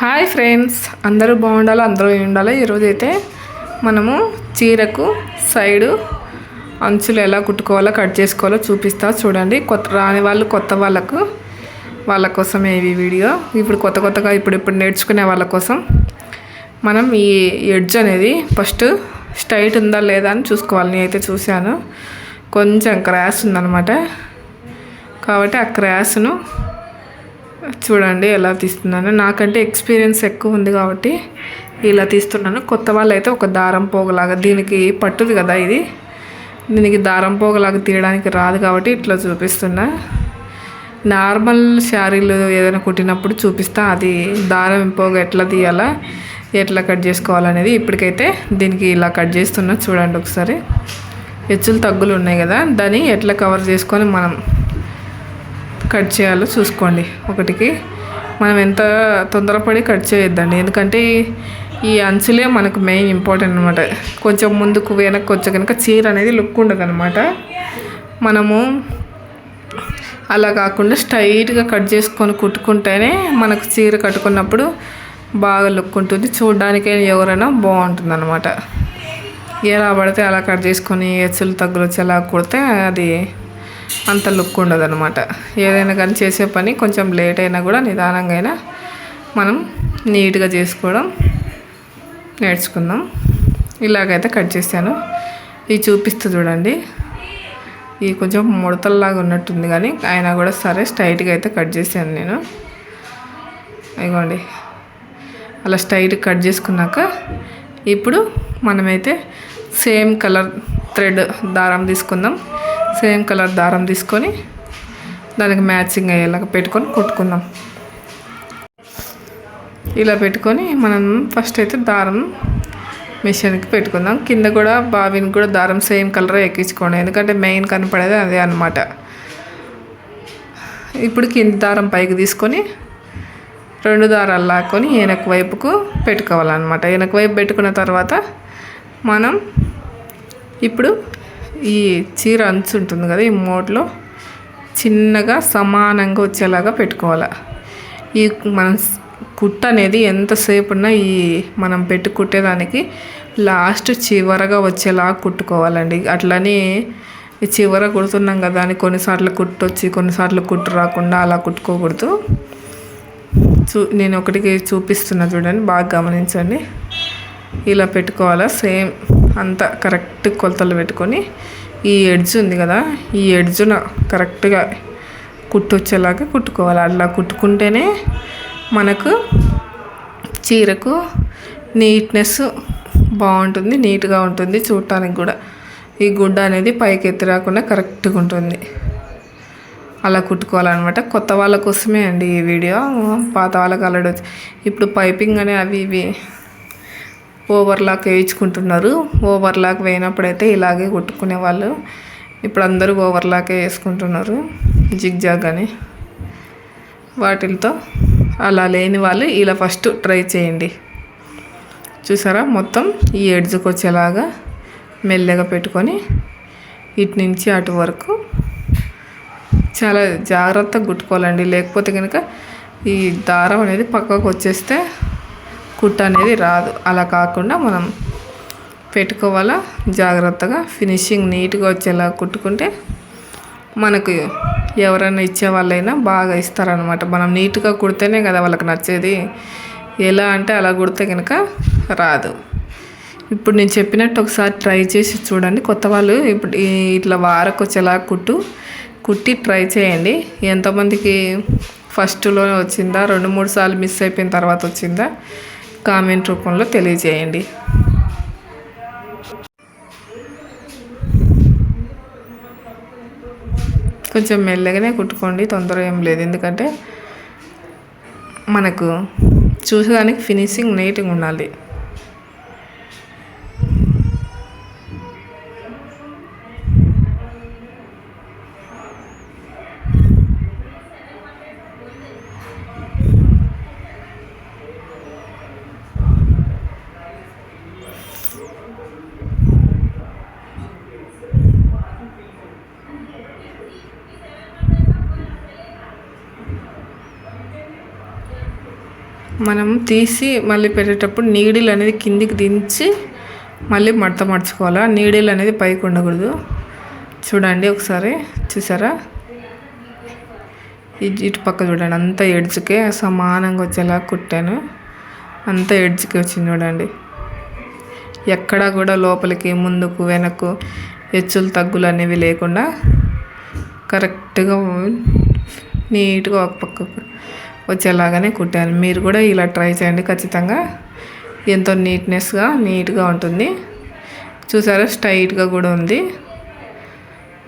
Hi friends అందరూ బాగుండాలి? అందరూ ఉండాలి? ఈరోజు అయితే మనము చీరకు సైడు అంచులు ఎలా కుట్టుకోవాలో కట్ చేసుకోవాలో చూపిస్తా. చూడండి కొత్త రాని వాళ్ళు కొత్త వాళ్ళకు వాళ్ళ కోసం ఇవి వీడియో. ఇప్పుడు కొత్త కొత్తగా ఇప్పుడు ఇప్పుడు నేర్చుకునే వాళ్ళ కోసం మనం ఈ ఎడ్జ్ అనేది ఫస్ట్ స్ట్రైట్ ఉందా లేదా అని చూసుకోవాలి. నేనైతే చూశాను. కొంచెం క్రాష్ ఉందన్నమాట. కాబట్టి ఆ క్రాష్ను చూడండి ఎలా తీస్తున్నాను. నాకంటే ఎక్స్పీరియన్స్ ఎక్కువ ఉంది కాబట్టి ఇలా తీస్తున్నాను. కొత్త వాళ్ళు అయితే ఒక దారం పోగలాగా దీనికి పట్టుది కదా ఇది. దీనికి దారం పోగలాగా తీయడానికి రాదు కాబట్టి ఇట్లా చూపిస్తున్నా. నార్మల్ శారీలు ఏదైనా కుట్టినప్పుడు చూపిస్తా. అది దారం పోగ ఎట్లా తీయాలా ఎట్లా కట్ చేసుకోవాలనేది ఇప్పటికైతే దీనికి ఇలా కట్ చేస్తున్నా. చూడండి ఒకసారి. హెచ్చులు తగ్గులు ఉన్నాయి కదా దాన్ని ఎట్లా కవర్ చేసుకొని మనం కట్ చేయాలో చూసుకోండి. ఒకటికి మనం ఎంత తొందరపడి కట్ చేయొద్దండి. ఎందుకంటే ఈ అంచులే మనకు మెయిన్ ఇంపార్టెంట్ అనమాట కొంచెం ముందుకు వెనక్కి వచ్చే కనుక చీర అనేది లుక్ ఉండదు అనమాట మనము అలా కాకుండా స్ట్రైట్గా కట్ చేసుకొని కుట్టుకుంటేనే మనకు చీర కట్టుకున్నప్పుడు బాగా లుక్ ఉంటుంది. చూడడానికైనా ఎవరైనా బాగుంటుంది అనమాట ఎలా పడితే అలా కట్ చేసుకొని ఎచ్చులు తగ్గులు వచ్చి కుడితే అది అంత లుక్ ఉండదు అనమాట ఏదైనా కానీ చేసే పని కొంచెం లేట్ అయినా కూడా నిదానంగా అయినా మనం నీట్గా చేసుకోవడం నేర్చుకుందాం. ఇలాగైతే కట్ చేశాను. ఇది చూపిస్తూ చూడండి. ఇది కొంచెం ముడతల్లాగా ఉన్నట్టుంది కానీ అయినా కూడా సరే స్ట్రైట్గా అయితే కట్ చేశాను నేను. ఇగోండి. అలా స్ట్రైట్ కట్ చేసుకున్నాక ఇప్పుడు మనమైతే సేమ్ కలర్ థ్రెడ్ దారం తీసుకుందాం. సేమ్ కలర్ దారం తీసుకొని దానికి మ్యాచింగ్ అయ్యేలాగా పెట్టుకొని కుట్టుకుందాం. ఇలా పెట్టుకొని మనం ఫస్ట్ అయితే దారం మిషన్కి పెట్టుకుందాం. కింద కూడా బావిని కూడా దారం సేమ్ కలర్ ఎక్కించుకోండి. ఎందుకంటే మెయిన్ కనపడేది అదే అనమాట ఇప్పుడు కింద దారం పైకి తీసుకొని రెండు దారాలు లాక్కొని వెనక వైపుకు పెట్టుకోవాలన్నమాట. వెనక వైపు పెట్టుకున్న తర్వాత మనం ఇప్పుడు ఈ చీర అంచు ఉంటుంది కదా ఈ మోడ్లో చిన్నగా సమానంగా వచ్చేలాగా పెట్టుకోవాలి. ఈ మనం కుట్ట అనేది ఎంతసేపు ఉన్నా ఈ మనం పెట్టి కుట్టేదానికి లాస్ట్ చివరగా వచ్చేలా కుట్టుకోవాలండి. అట్లనే చివర కుడుతున్నాం కదా అని కొన్నిసార్లు కుట్టు వచ్చి కొన్నిసార్లు కుట్టు రాకుండా అలా కుట్టుకోకూడదు. చూ నేను ఒకటికి చూపిస్తున్నా చూడండి బాగా గమనించండి. ఇలా పెట్టుకోవాలా సేమ్ అంతా కరెక్ట్ కొలతలు పెట్టుకొని ఈ ఎడ్జ్ ఉంది కదా ఈ ఎడ్జ్న కరెక్ట్గా కుట్టొచ్చేలాగా కుట్టుకోవాలి. అలా కుట్టుకుంటేనే మనకు చీరకు నీట్నెస్ బాగుంటుంది నీట్గా ఉంటుంది చూడటానికి కూడా. ఈ గుడ్డ అనేది పైకి ఎత్తి రాకుండా కరెక్ట్గా ఉంటుంది. అలా కుట్టుకోవాలన్నమాట. కొత్త వాళ్ళ కోసమే అండి ఈ వీడియో. పాత వాళ్ళకి అలడొచ్చు ఇప్పుడు పైపింగ్ అనే అవి ఇవి ఓవర్లాక్ వేయించుకుంటున్నారు. ఓవర్లాక్ వేయినప్పుడైతే ఇలాగే కుట్టుకునే వాళ్ళు ఇప్పుడు అందరూ ఓవర్లాకే వేసుకుంటున్నారు. జిగ్జాగ్ అని. వాటితో అలా లేని వాళ్ళు ఇలా ఫస్ట్ ట్రై చేయండి. చూసారా? మొత్తం ఈ ఎడ్జ్కి వచ్చేలాగా మెల్లగా పెట్టుకొని ఇటు నుంచి అటు వరకు చాలా జాగ్రత్తగా కుట్టుకోవాలండి. లేకపోతే కనుక ఈ దారం అనేది పక్కకు వచ్చేస్తే కుట్ట అనేది రాదు. అలా కాకుండా మనం పెట్టుకోవాలా జాగ్రత్తగా. ఫినిషింగ్ నీట్గా వచ్చేలా కుట్టుకుంటే మనకు ఎవరైనా ఇచ్చే వాళ్ళైనా బాగా ఇస్తారనమాట మనం నీట్గా కుడితేనే కదా వాళ్ళకి నచ్చేది. ఎలా అంటే అలా కుడితే కనుక రాదు. ఇప్పుడు నేను చెప్పినట్టు ఒకసారి ట్రై చేసి చూడండి. కొత్త వాళ్ళు ఇప్పుడు ఇట్లా వారకు వచ్చేలా కుట్టు కుట్టి ట్రై చేయండి. ఎంతమందికి ఫస్ట్లో వచ్చిందా? రెండు మూడు సార్లు మిస్ అయిపోయిన తర్వాత వచ్చిందా? కామెంట్ రూపంలో తెలియజేయండి. కొంచెం మెల్లగానే కుట్టుకోండి తొందర ఏం లేదు. ఎందుకంటే మనకు చూసేదానికి ఫినిషింగ్ నీట్గా ఉండాలి. మనం తీసి మళ్ళీ పెట్టేటప్పుడు నీడిల్ అనేది కిందికి దించి మళ్ళీ మడత మడుచుకోవాలా నీడిల్ అనేది పైకి ఉండకూడదు. చూడండి ఒకసారి చూసారా? ఇటు పక్క చూడండి అంత ఎడ్జ్కే సమానంగా వచ్చేలా కుట్టాను. అంత ఎడ్జ్కి వచ్చింది చూడండి. ఎక్కడా కూడా లోపలికి ముందుకు వెనక్కు హెచ్చులు తగ్గులు అనేవి లేకుండా కరెక్ట్గా నీట్గా ఒక పక్కకు వచ్చేలాగానే కుట్టాను మీరు కూడా ఇలా ట్రై చేయండి. ఖచ్చితంగా ఎంతో నీట్నెస్గా నీట్గా ఉంటుంది. చూసారా? స్ట్రైట్గా కూడా ఉంది.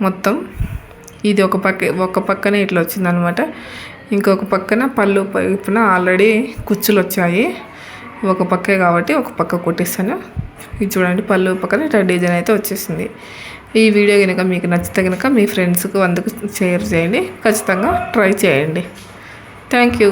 మొత్తం ఇది ఒక పక్క ఒక పక్కనే ఇట్లా వచ్చిందనమాట ఇంకొక పక్కన పళ్ళు వైపున ఆల్రెడీ కుచ్చులు వచ్చాయి. ఒక పక్కే కాబట్టి ఒక పక్క కుట్టిస్తాను ఇది చూడండి పళ్ళు పక్కన ఇట్లా డిజైన్ అయితే వచ్చేసింది. ఈ వీడియో కనుక మీకు నచ్చితే కనుక మీ ఫ్రెండ్స్కి అందుకు షేర్ చేయండి. ఖచ్చితంగా ట్రై చేయండి. Thank you.